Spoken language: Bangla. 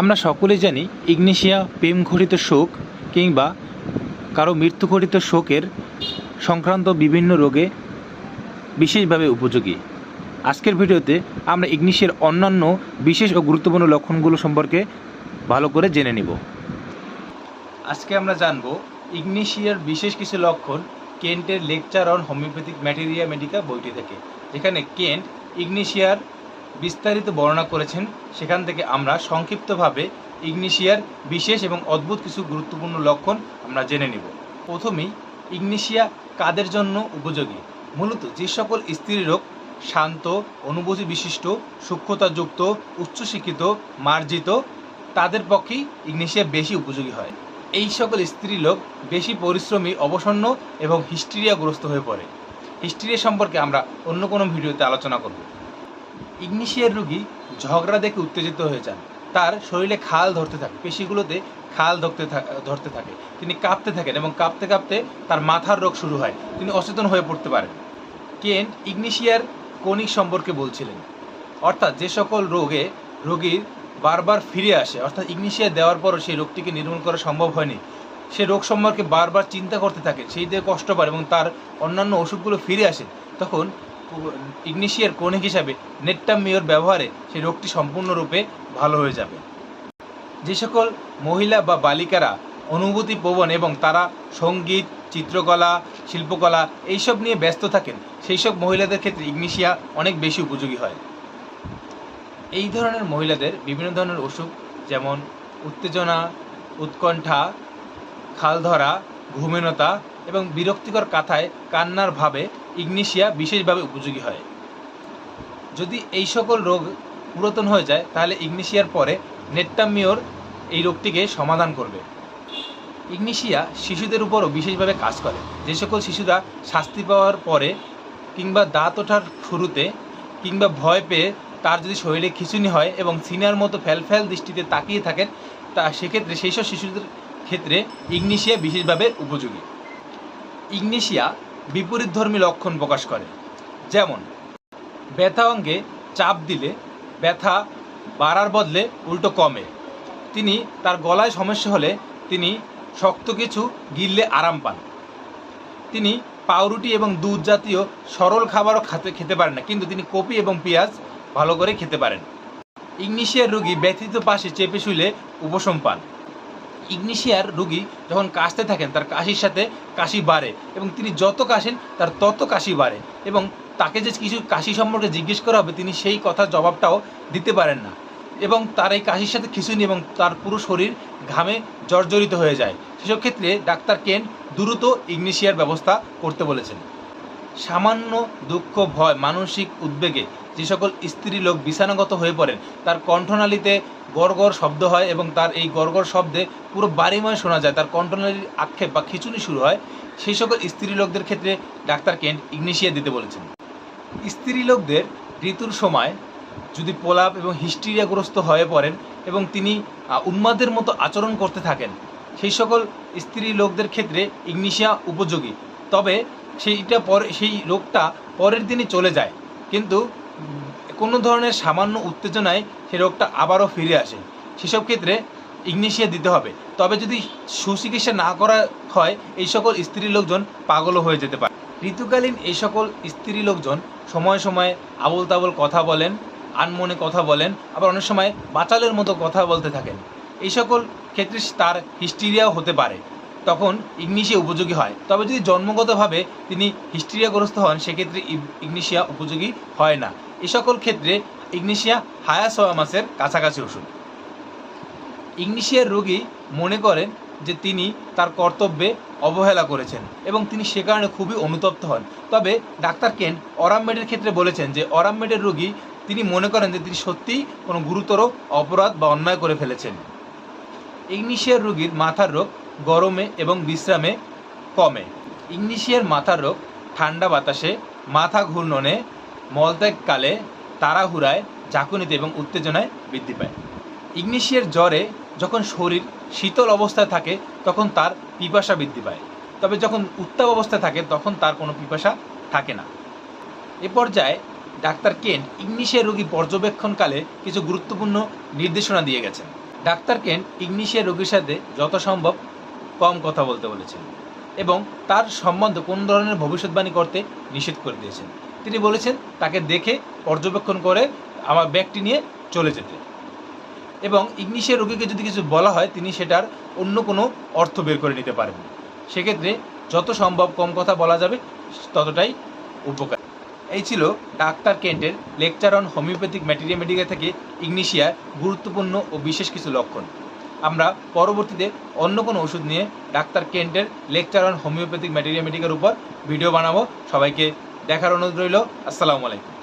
আমরা সকলে জানি ইগনেশিয়া প্রেম ঘটিত শোক কিংবা কারও মৃত্যু ঘটিত শোকের সংক্রান্ত বিভিন্ন রোগে বিশেষভাবে উপযোগী। আজকের ভিডিওতে আমরা ইগনিশিয়ার অন্যান্য বিশেষ ও গুরুত্বপূর্ণ লক্ষণগুলো সম্পর্কে ভালো করে জেনে নিব। আজকে আমরা জানব ইগনেশিয়ার বিশেষ কিছু লক্ষণ কেন্টের lecture on homeopathic materia medica বইটি থেকে, যেখানে কেন্ট ইগনিশিয়ার বিস্তারিত বর্ণনা করেছেন। সেখান থেকে আমরা সংক্ষিপ্তভাবে ইগনিশিয়ার বিশেষ এবং অদ্ভুত কিছু গুরুত্বপূর্ণ লক্ষণ আমরা জেনে নিব। প্রথমেই, ইগনিশিয়া কাদের জন্য উপযোগী? মূলত যে সকল স্ত্রীরোগ শান্ত অনুভূতি বিশিষ্ট সূক্ষ্মতাযুক্ত, উচ্চশিক্ষিত, মার্জিত, তাদের পক্ষেই ইগনিশিয়া বেশি উপযোগী হয়। এই সকল স্ত্রী লোক বেশি পরিশ্রমী, অবসন্ন এবং হিস্ট্রিয়াগ্রস্ত হয়ে পড়ে। হিস্টিরিয়া সম্পর্কে আমরা অন্য কোনো ভিডিওতে আলোচনা করব। ইগনিশিয়ার রুগী ঝগড়া দেখে উত্তেজিত হয়ে যান। তার শরীরে খাল ধরতে থাকে, পেশিগুলোতে খাল ধরতে ধরতে থাকে। তিনি কাঁপতে থাকেন এবং কাঁপতে কাঁপতে তার মাথার রোগ শুরু হয়। তিনি অচেতন হয়ে পড়তে পারেন। কেন্ট ইগনিশিয়ার কনিক সম্পর্কে বলছিলেন। অর্থাৎ যে সকল রোগে রোগীর বারবার ফিরে আসে, অর্থাৎ ইগনিশিয়া দেওয়ার পরও সেই রোগটিকে নির্মূল করা সম্ভব হয়নি। সে রোগ সম্পর্কে বারবার চিন্তা করতে থাকে, সেই দিয়ে কষ্ট পায় এবং তার অন্যান্য ওষুধগুলো ফিরে আসে। তখন ইগনিশিয়ার কনিক হিসাবে নেট্টামিওর ব্যবহারে সেই রোগটি সম্পূর্ণরূপে ভালো হয়ে যাবে। যে সকল মহিলা বা বালিকারা অনুভূতি প্রবণ এবং তারা সংগীত, চিত্রকলা, শিল্পকলা এইসব নিয়ে ব্যস্ত থাকেন, সেই সব মহিলাদের ক্ষেত্রে ইগনিশিয়া অনেক বেশি উপযোগী হয়। এই ধরনের মহিলাদের বিভিন্ন ধরনের অসুখ যেমন উত্তেজনা, উৎকণ্ঠা খাল ধরা ঘুমেনতা এবং বিরক্তিকর কাথায় কান্নার ভাবে ইগনিশিয়া বিশেষভাবে উপযোগী হয়। যদি এই সকল রোগ পুরাতন হয়ে যায়, তাহলে ইগনেশিয়ার পরে নেট্টামিওর এই রোগটিকে সমাধান করবে। ইগনেশিয়া শিশুদের উপরও বিশেষভাবে কাজ করে। যে সকল শিশুরা শাস্তি পাওয়ার পরে কিংবা দাঁত ওঠার শুরুতে কিংবা ভয় পেয়ে তার যদি শরীরে খিচুনি হয় এবং সিনার মতো ফ্যালফ্যাল দৃষ্টিতে তাকিয়ে থাকেন, তা সেক্ষেত্রে সেই সব শিশুদের ক্ষেত্রে ইগনেশিয়া বিশেষভাবে উপযোগী। ইগনিশিয়া বিপরীতধর্মী লক্ষণ প্রকাশ করে। যেমন, ব্যথা অঙ্গে চাপ দিলে ব্যথা বাড়ার বদলে উল্টো কমে। তিনি তার গলায় সমস্যা হলে তিনি শক্ত কিছু গিললে আরাম পান। তিনি পাউরুটি এবং দুধ জাতীয় সরল খাবারও খেতে খেতে পারেন না, কিন্তু তিনি কপি এবং পেঁয়াজ ভালো করে খেতে পারেন। ইগনিশিয়ার রুগী ব্যথিত পাশে চেপে শুলে উপশম পান। ইগনিশিয়ার রুগী যখন কাশতে থাকেন, তার কাশির সাথে কাশি বাড়ে এবং তিনি যত কাশেন, তার তত কাশি বাড়ে এবং তাকে যে কিছু কাশি সম্পর্কে জিজ্ঞেস করা হবে, তিনি সেই কথার জবাবটাও দিতে পারেন না এবং তার এই কাশির সাথে খিচুনি এবং তার পুরো শরীর ঘামে জর্জরিত হয়ে যায়। সেসব ক্ষেত্রে ডাক্তার কেন দ্রুত ইগনিশিয়ার ব্যবস্থা করতে বলেছেন। সামান্য দুঃখ, ভয়, মানসিক উদ্বেগে যে সকল স্ত্রী লোক বিছানাগত হয়ে পড়েন, তার কণ্ঠনালীতে গড়গড় শব্দ হয় এবং তার এই গড়গড় শব্দে পুরো বাড়িময় শোনা যায়। তার কণ্ঠনালীর আক্ষেপ বা খিচুনি শুরু হয়। সেই সকল স্ত্রী লোকদের ক্ষেত্রে ডাক্তার কেন্ট ইগনেশিয়া দিতে বলেছেন। স্ত্রী লোকদের ঋতুর সময় যদি প্রলাপ এবং হিস্টিরিয়াগ্রস্ত হয়ে পড়েন এবং তিনি উন্মাদের মতো আচরণ করতে থাকেন, সেই সকল স্ত্রী লোকদের ক্ষেত্রে ইগনিশিয়া উপযোগী। তবে সেইটা পরে, সেই রোগটা পরের দিনই চলে যায়। কিন্তু কোনো ধরনের সামান্য উত্তেজনায় সেই রোগটা আবারও ফিরে আসে। সেসব ক্ষেত্রে ইগনিশিয়া দিতে হবে। তবে যদি সুচিকিৎসা না করা হয়, এই সকল স্ত্রী লোকজন পাগলও হয়ে যেতে পারে। ঋতুকালীন এই সকল স্ত্রী লোকজন সময় সময়ে আবল তাবল কথা বলেন, আনমনে কথা বলেন, আবার অনেক সময় বাচালের মতো কথা বলতে থাকেন। এই সকল ক্ষেত্রে তার হিস্টিরিয়াও হতে পারে। তখন ইগনিশিয়া উপযোগী হয়। তবে যদি জন্মগতভাবে তিনি হিস্টিরিয়াগ্রস্ত হন, সেক্ষেত্রে ইগ- ইগনিশিয়া উপযোগী হয় না। এ সকল ক্ষেত্রে ইগনিশিয়া হায়াসোয়ামাসের কাছাকাছি ওষুধ। ইগনিশিয়ার রোগী মনে করেন যে তিনি তার কর্তব্যে অবহেলা করেছেন এবং তিনি সে কারণে খুবই অনুতপ্ত হন। তবে ডাক্তার কেন অরামমেডের ক্ষেত্রে বলেছেন যে অরামমেডের রোগী তিনি মনে করেন যে তিনি সত্যিই কোনো গুরুতর অপরাধ বা অন্যায় করে ফেলেছেন। ইগনিশিয়ার রোগীর মাথার রোগ গরমে এবং বিশ্রামে কমে। ইগনিশিয়ার মাথার রোগ, ঠান্ডা বাতাসে, মাথা ঘূর্ণনে, মলত্যাগকালে, তাড়াহুড়ায়, ঝাঁকুনিতে এবং উত্তেজনায় বৃদ্ধি পায়। ইগনিশিয়ার জ্বরে যখন শরীর শীতল অবস্থায় থাকে, তখন তার পিপাসা বৃদ্ধি পায়। তবে যখন উত্তাপ অবস্থায় থাকে, তখন তার কোনো পিপাসা থাকে না। এ পর্যায়ে ডাক্তার কেন্ট ইগনিশিয়ার রোগী পর্যবেক্ষণকালে কিছু গুরুত্বপূর্ণ নির্দেশনা দিয়ে গেছেন। ডাক্তার কেন্ট ইগনিশিয়া রোগীর সাথে যত সম্ভব কম কথা বলতে বলেছেন এবং তার সম্বন্ধে কোন ধরনের ভবিষ্যৎবাণী করতে নিষেধ করে দিয়েছেন। তিনি বলেছেন, তাকে দেখে পর্যবেক্ষণ করে আমার ব্যাগটি নিয়ে চলে যেতে। এবং ইগনিশিয়া রোগীকে যদি কিছু বলা হয়, তিনি সেটার অন্য কোনো অর্থ বের করে নিতে পারেন সেক্ষেত্রে যত সম্ভব কম কথা বলা যাবে, ততটাই উপকার। এই ছিল doctor কেন্টের lecture on homeopathic materia medica থেকে ইগনিশিয়া গুরুত্বপূর্ণ ও বিশেষ কিছু লক্ষণ। আমরা পরবর্তীতে অন্য কোনো ওষুধ নিয়ে ডাক্তার কেন্টের লেকচার অন হোমিওপ্যাথিক ম্যাটেরিয়া মেডিকের উপর ভিডিও বানাবো। সবাইকে দেখার অনুরোধ রইল। আসসালামু আলাইকুম।